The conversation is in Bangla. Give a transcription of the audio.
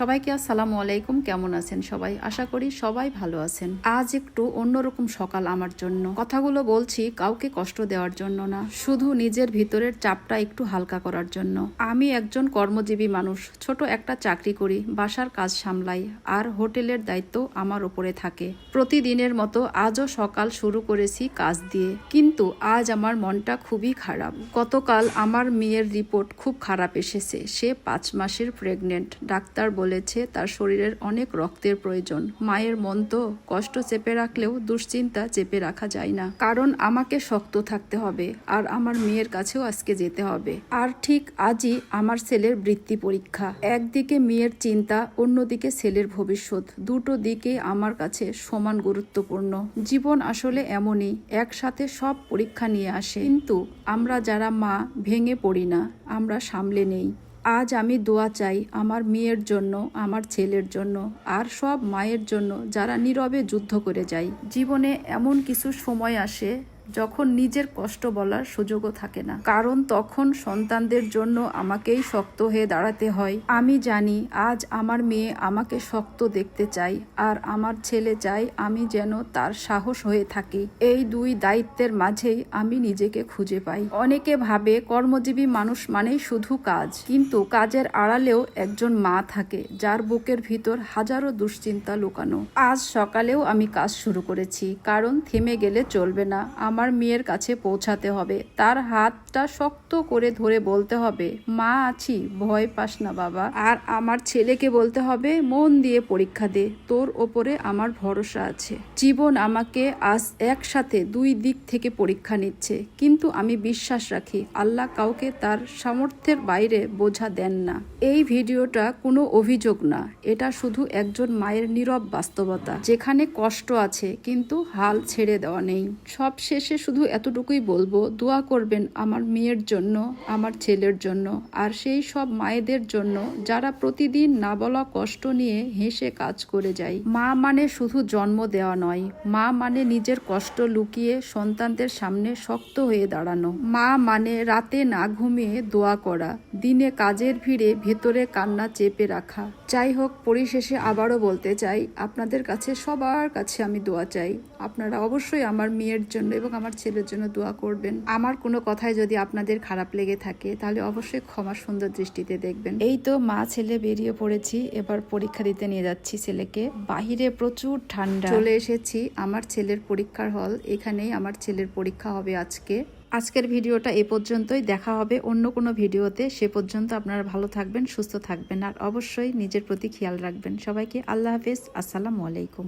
সবাইকে আসসালামু আলাইকুম, কেমন আছেন সবাই? আশা করি সবাই ভালো আছেন। আজ একটু অন্যরকম সকাল আমার জন্য। কথাগুলো বলছি কাউকে কষ্ট দেওয়ার জন্য না, শুধু নিজের ভিতরের চাপটা একটু হালকা করার জন্য। আমি একজন কর্মজীবী মানুষ, ছোট একটা চাকরি করি, বাসার কাজ সামলাই, আর হোটেলের দায়িত্ব আমার উপরে থাকে। প্রতিদিনের মতো আজও সকাল শুরু করেছি কাজ দিয়ে। কিন্তু আজ আমার মনটা খুবই খারাপ। গতকাল আমার মেয়ের রিপোর্ট খুব খারাপ এসেছে। সে পাঁচ মাসের প্রেগনেন্ট, ডাক্তার বলেছে, তার শরীরের অনেক রক্তের প্রয়োজন। মায়ের মন তো কষ্ট চেপে রাখলেও দুশ্চিন্তা চেপে রাখা যায় না। কারণ আমাকে শক্ত থাকতে হবে, আর আমার মেয়ের কাছেও আজকে যেতে হবে। আর ঠিক আজই আমার ছেলের বৃত্তি পরীক্ষা। একদিকে মেয়ের চিন্তা, অন্যদিকে ছেলের ভবিষ্যৎ। দুটো দিকে আমার কাছে সমান গুরুত্বপূর্ণ। জীবন আসলে এমনই, একসাথে সব পরীক্ষা নিয়ে আসে। কিন্তু আমরা যারা মা, ভেঙে পড়ি না, আমরা সামলে নেই। আজ আমি দোয়া চাই আমার মেয়ের জন্য, আমার ছেলের জন্য, আর সব মায়ের জন্য যারা নীরবে যুদ্ধ করে যায়। জীবনে এমন কিছু সময় আসে যখন নিজের কষ্ট বলার সুযোগও থাকে না। কারণ তখন সন্তানদের জন্য আমাকেই শক্ত হয়ে দাঁড়াতে হয়। আমি জানি আজ আমার মেয়ে আমাকে শক্ত দেখতে চাই আর আমার ছেলে চাই আমি যেন তার সাহস হয়ে থাকি। এই দুই দায়িত্বের মাঝেই আমি নিজেকে খুঁজে পাই। অনেকে ভাবে কর্মজীবী মানুষ মানেই শুধু কাজ। কিন্তু কাজের আড়ালেও একজন মা থাকে, যার বুকের ভিতর হাজারো দুশ্চিন্তা লুকানো। আজ সকালেও আমি কাজ শুরু করেছি, কারণ থেমে গেলে চলবে না। আমার মেয়ের কাছে পৌঁছাতে হবে। তার হাতটা শক্ত করে ধরে বলতে হবে, মা আছি, ভয় পাস না বাবা। আর আমার ছেলেকে বলতে হবে, মন দিয়ে পরীক্ষা দে, তোর ওপরে আমার ভরসা আছে। জীবন আমাকে আজ একসাথে দুই দিক থেকে পরীক্ষা নিচ্ছে, কিন্তু আমি বিশ্বাস রাখি, আল্লাহ কাউকে তার সামর্থ্যের বাইরে বোঝা দেন না। এই ভিডিওটা কোনো অভিযোগ না, এটা শুধু একজন মায়ের নীরব বাস্তবতা, যেখানে কষ্ট আছে, কিন্তু হাল ছেড়ে দেওয়া নেই। সব শেষে শুধু এতটুকুই বলব, দোয়া করবেন আমার মেয়ের জন্য, আমার ছেলের জন্য, আর সেই সব মায়েদের জন্য যারা প্রতিদিন না বলা কষ্ট নিয়ে হেসে কাজ করে যায়। মা মানে শুধু জন্ম দেওয়া নয়, মা মানে নিজের কষ্ট লুকিয়ে সন্তানদের সামনে শক্ত হয়ে দাঁড়ানো। মা মানে রাতে না ঘুমিয়ে দোয়া করা, দিনে কাজের ভিড়ে ভেতরে কান্না চেপে রাখা। যাই হোক, পরিশেষে আবারও বলতে চাই, আপনাদের কাছে সবার কাছে আমি দোয়া চাই। আপনারা অবশ্যই আমার মেয়ের জন্য এবং আমার ছেলের জন্য দোয়া করবেন। আমার কোনো কথায় যদি আপনাদের খারাপ লেগে থাকে তাহলে অবশ্যই ক্ষমা সুন্দর দৃষ্টিতে দেখবেন। এই তো মা ছেলে বেরিয়ে পড়েছি এবার পরীক্ষা দিতে নিয়ে যাচ্ছি ছেলেকে। বাহিরে প্রচুর ঠান্ডা। চলে এসেছি আমার ছেলের পরীক্ষার হল এখানেই আমার ছেলের পরীক্ষা হবে আজকে। আজকের ভিডিওটা এ পর্যন্তই দেখা হবে অন্য কোনো ভিডিওতে। সে পর্যন্ত আপনারা ভালো থাকবেন সুস্থ থাকবেন আর অবশ্যই নিজের প্রতি খেয়াল রাখবেন। সবাইকে আল্লাহ হাফেজ আসসালামু আলাইকুম।